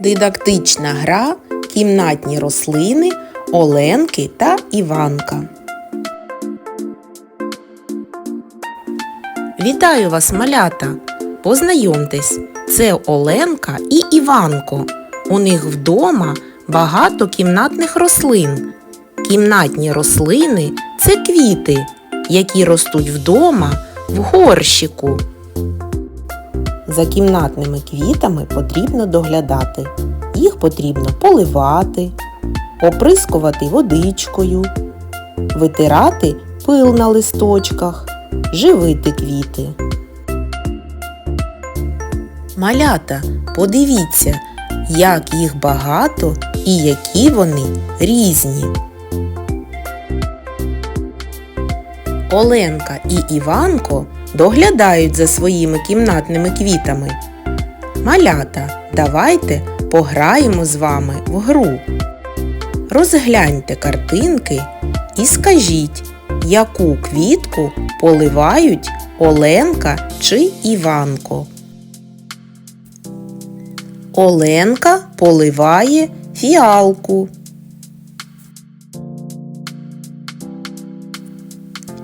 Дидактична гра Кімнатні рослини Оленки та Іванка. Вітаю вас, малята! Познайомтесь, це Оленка і Іванко. У них вдома багато кімнатних рослин. Кімнатні рослини це квіти, які ростуть вдома в горщику. За кімнатними квітами потрібно доглядати. Їх потрібно поливати, оприскувати водичкою, витирати пил на листочках, живити квіти. Малята, подивіться, як їх багато і які вони різні. Оленка і Іванко доглядають за своїми кімнатними квітами. Малята, давайте пограємо з вами в гру. Розгляньте картинки і скажіть, яку квітку поливають Оленка чи Іванко. Оленка поливає фіалку.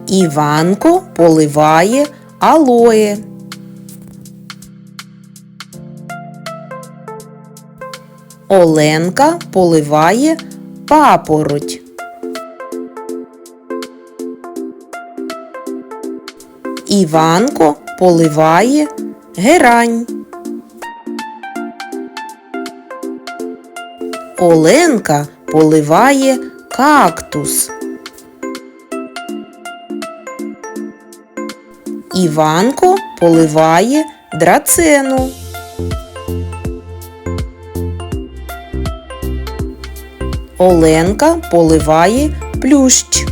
Іванко поливає алоє. Оленка поливає папороть. Іванко поливає герань. Оленка поливає кактус. Іванко поливає драцену. Оленка поливає плющ.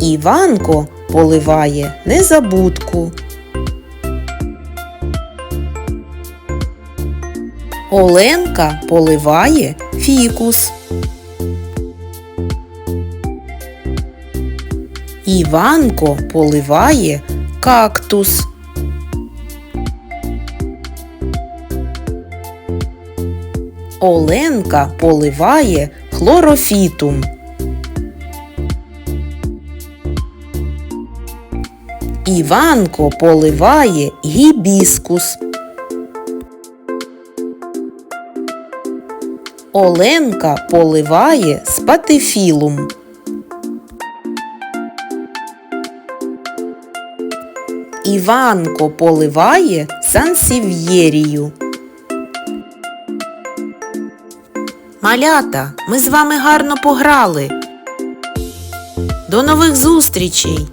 Іванко поливає незабудку. Оленка поливає фікус. Іванко поливає кактус. Оленка поливає хлорофітум. Іванко поливає гібіскус. Оленка поливає спатифілум. Іванко поливає сансів'єрію. Малята, ми з вами гарно пограли. До нових зустрічей!